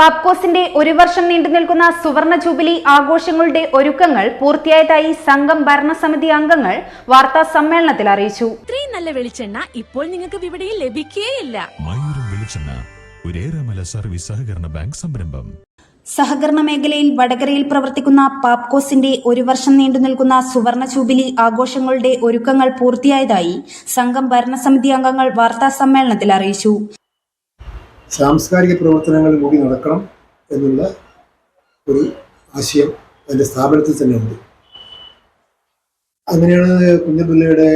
പാപ്കോസിന്റെ ഒരു വർഷം നീണ്ടു നിൽക്കുന്ന സുവർണ ജൂബിലി ആഘോഷങ്ങളുടെ ഒരുക്കങ്ങൾ പൂർത്തിയായതായി സംഘം ഭരണസമിതി അംഗങ്ങൾ വാർത്താ സമ്മേളനത്തിൽ അറിയിച്ചു. ഇത്രയും നല്ല വെളിച്ചെണ്ണ ഇപ്പോൾ നിങ്ങൾക്ക് വിപണിയിൽ ലഭിക്കുകയില്ല മയൂരം വെളിച്ചെണ്ണ ഒരേറെമല സർവീസ് സഹകരണ ബാങ്ക് സംരംഭം. സഹകരണ മേഖലയിൽ വടകരയിൽ പ്രവർത്തിക്കുന്ന പാപ്കോസിന്റെ ഒരു വർഷം നീണ്ടു നിൽക്കുന്ന സുവർണ ജൂബിലി ആഘോഷങ്ങളുടെ ഒരുക്കങ്ങൾ പൂർത്തിയായതായി സംഘം ഭരണസമിതി അംഗങ്ങൾ വാർത്താ സമ്മേളനത്തിൽ അറിയിച്ചു. സാംസ്കാരിക പ്രവർത്തനങ്ങൾ കൂടി നടക്കണം എന്നുള്ള ഒരു ആശയം അതിന്റെ സ്ഥാപനത്തിൽ തന്നെ ഉണ്ട്. അങ്ങനെയാണ് കുഞ്ഞപിള്ളയുടെ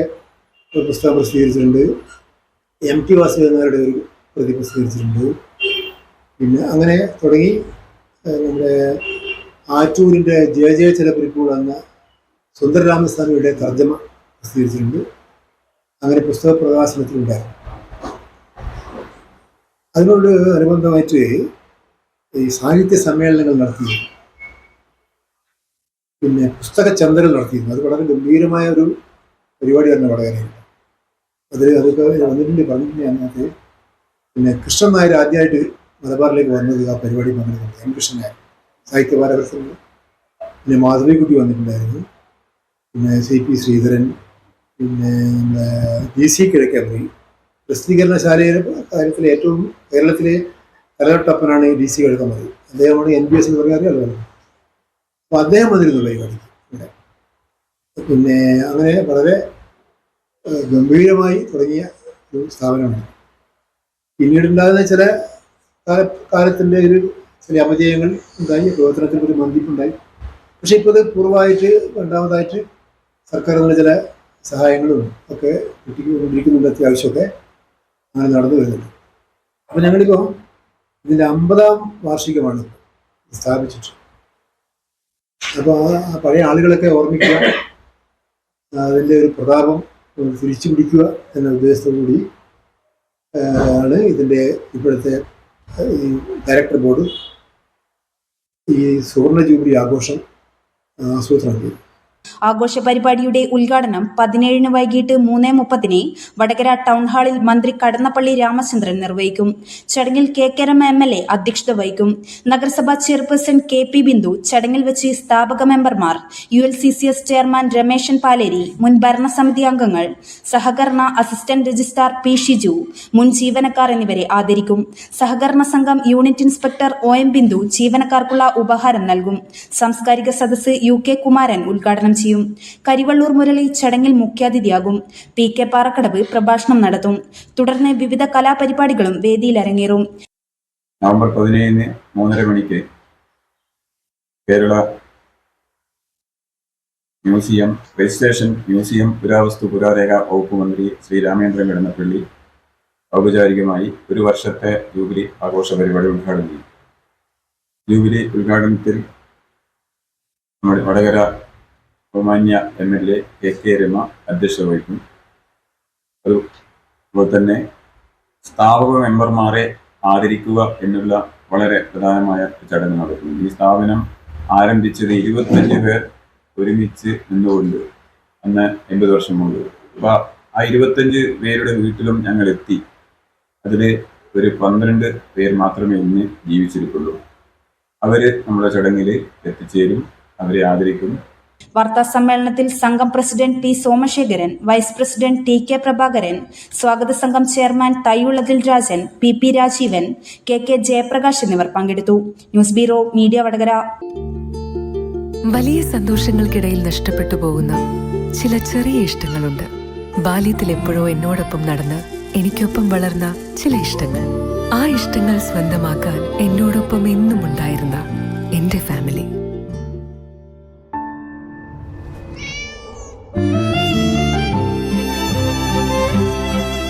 പുസ്തകം പ്രസിദ്ധീകരിച്ചിട്ടുണ്ട്. എം ടി വാസുദേവനാരുടെ ഒരു പ്രതി പ്രസിദ്ധീകരിച്ചിട്ടുണ്ട്. പിന്നെ അങ്ങനെ തുടങ്ങി നമ്മുടെ ആറ്റൂരിന്റെ ജയ ജയ ചിലപ്പുരിപ്പൂൾ എന്ന സുന്ദരരാമസ്വാമിയുടെ തർജമ പ്രസിദ്ധീകരിച്ചിട്ടുണ്ട്. അങ്ങനെ പുസ്തക പ്രകാശനത്തിലുണ്ടായിരുന്നു. അതിനോട് അനുബന്ധമായിട്ട് ഈ സാഹിത്യ സമ്മേളനങ്ങൾ നടത്തിയിരുന്നു. പിന്നെ പുസ്തക ചന്തകൾ നടത്തിയിരുന്നു. അത് വളരെ ഗംഭീരമായ ഒരു പരിപാടിയായിരുന്നു വടകരയിൽ അതിൽ അതൊക്കെ വന്നിട്ടുണ്ട് പറഞ്ഞിട്ടുണ്ട് അതിനകത്ത്. പിന്നെ കൃഷ്ണൻ നായർ ആദ്യമായിട്ട് മലബാറിലേക്ക് വന്നത് ആ പരിപാടി പങ്കെടുക്കുന്നത് എം കൃഷ്ണൻ നായർ സാഹിത്യ പാരപര്യത്തിൽ പിന്നെ മാധവിക്കുട്ടി വന്നിട്ടുണ്ടായിരുന്നു. പിന്നെ സി പി ശ്രീധരൻ. പിന്നെ നമ്മുടെ ജി സി കിഴക്കേപ്പുരി പ്രസിദ്ധീകരണശാലയുടെ കാര്യത്തിൽ ഏറ്റവും കേരളത്തിലെ തലവട്ടപ്പനാണ് ഡി സി എഴുതുന്നത് അദ്ദേഹമാണ് എൻ ബി എസ് എന്ന് പറഞ്ഞാൽ അറിയാമല്ലോ അപ്പോൾ അദ്ദേഹം വന്നിരുന്നു പരിപാടിക്ക് ഇവിടെ. പിന്നെ അങ്ങനെ വളരെ ഗംഭീരമായി തുടങ്ങിയ ഒരു സ്ഥാപനമാണ്. പിന്നീടുണ്ടാകുന്ന ചില കാല കാലത്തിന്റെ ഒരു ചില അപജയങ്ങൾ ഉണ്ടായി പ്രവർത്തനത്തിൽ ഒരു മന്ദിപ്പുണ്ടായി പക്ഷേ ഇപ്പോൾ അത് പൂർവമായിട്ട് രണ്ടാമതായിട്ട് സർക്കാർ എന്നുള്ള ചില സഹായങ്ങളും ഒക്കെ കിട്ടിക്കൊണ്ടിരിക്കുന്നുണ്ട് അത്യാവശ്യമൊക്കെ. അങ്ങനെ നടന്നു വരുന്നുണ്ട് അപ്പം ഞങ്ങളിപ്പോൾ ഇതിന്റെ അമ്പതാം വാർഷികമാണ് സ്ഥാപിച്ചിട്ട്. അപ്പോൾ ആ പഴയ ആളുകളൊക്കെ ഓർമ്മിക്കുക അതിന്റെ ഒരു പ്രതാപം തിരിച്ചു പിടിക്കുക എന്ന ഉദ്ദേശത്തോടു കൂടി ആണ് ഇതിന്റെ ഇപ്പോഴത്തെ ഈ ഡയറക്ടർ ബോർഡ് ഈ സുവർണ ജൂബിലി ആഘോഷം ആസൂത്രണം ചെയ്തു ആഘോഷ പരിപാടിയുടെ ഉദ്ഘാടനം പതിനേഴിന് വൈകിട്ട് മൂന്ന് മുപ്പതിന് വടകര ടൗൺ ഹാളിൽ മന്ത്രി കടന്നപ്പള്ളി രാമചന്ദ്രൻ നിർവഹിക്കും. ചടങ്ങിൽ കെ കെരം എം എൽ എ അധ്യക്ഷത വഹിക്കും. നഗരസഭാ ചെയർപേഴ്സൺ കെ പി ബിന്ദു ചടങ്ങിൽ വെച്ച് സ്ഥാപക മെമ്പർമാർ U L C C S chairman Rameshan Paleri മുൻ ഭരണസമിതി അംഗങ്ങൾ സഹകരണ അസിസ്റ്റന്റ് രജിസ്ട്രാർ പി ഷിജു മുൻ ജീവനക്കാർ എന്നിവരെ ആദരിക്കും. സഹകരണ സംഘം unit inspector O M Bindu ജീവനക്കാർക്കുള്ള ഉപഹാരം നൽകും. സാംസ്കാരിക സദസ്സ് യു കെ കുമാരൻ ഉദ്ഘാടനം ചെയ്യും. കരിവള്ളൂർ മുരളി ചടങ്ങിൽ മുഖ്യാതിഥിയാകും. പി കെ പാറക്കടവ് പ്രഭാഷണം നടത്തും. തുടർന്ന് വിവിധ കലാപരിപാടികളും വേദിയിൽ അരങ്ങേറും. നവംബർ പതിനേഴിന് മൂന്നര മണിക്ക് കേരള മ്യൂസിയം രജിസ്ട്രേഷൻ മ്യൂസിയം പുരാവസ്തു പുരാരേഖ വകുപ്പ് മന്ത്രി ശ്രീ രാമേന്ദ്രൻ കിടന്നപ്പള്ളി ഔപചാരികമായി ഒരു വർഷത്തെ ജൂബിലി ആഘോഷ പരിപാടി ഉദ്ഘാടനം ചെയ്യും. ജൂബിലി ഉദ്ഘാടനത്തിൽ വടകര ബഹുമാന്യ M L A K K Rama അധ്യക്ഷത വഹിക്കും അതുപോലെ തന്നെ സ്ഥാപക മെമ്പർമാരെ ആദരിക്കുക എന്നുള്ള വളരെ പ്രധാനമായ ചടങ്ങ് നടക്കുന്നു. ഈ സ്ഥാപനം ആരംഭിച്ചത് ഇരുപത്തഞ്ച് പേർ ഒരുമിച്ച് നിന്നുകൊണ്ട് അന്ന് എൺപത് വർഷം മുമ്പ്. അപ്പൊ ആ ഇരുപത്തഞ്ച് പേരുടെ വീട്ടിലും ഞങ്ങൾ എത്തി. അതിൽ ഒരു പന്ത്രണ്ട് പേർ മാത്രമേ ഇന്ന് ജീവിച്ചിരിക്കുള്ളൂ. അവർ നമ്മുടെ ചടങ്ങിൽ എത്തിച്ചേരും അവരെ ആദരിക്കും. വാർത്താ സമ്മേളനത്തിൽ സംഘം president T Somasekharan vice president T K Prabhakaran സ്വാഗത സംഘം chairman Thayyullathil Rajan P P Rajeevan K K Jayaprakash എന്നിവർ പങ്കെടുത്തു. News bureau media Vadakara. വലിയ സന്തോഷങ്ങൾക്കിടയിൽ നഷ്ടപ്പെട്ടു പോകുന്ന ചില ചെറിയ ഇഷ്ടങ്ങളുണ്ട്. ബാല്യത്തിൽ എപ്പോഴോ എന്നോടൊപ്പം നടന്ന് എനിക്കൊപ്പം വളർന്ന ചില ഇഷ്ടങ്ങൾ. ആ ഇഷ്ടങ്ങൾ സ്വന്തമാക്കാൻ എന്നോടൊപ്പം എന്നും ഉണ്ടായിരുന്ന എന്റെ ഫാമിലി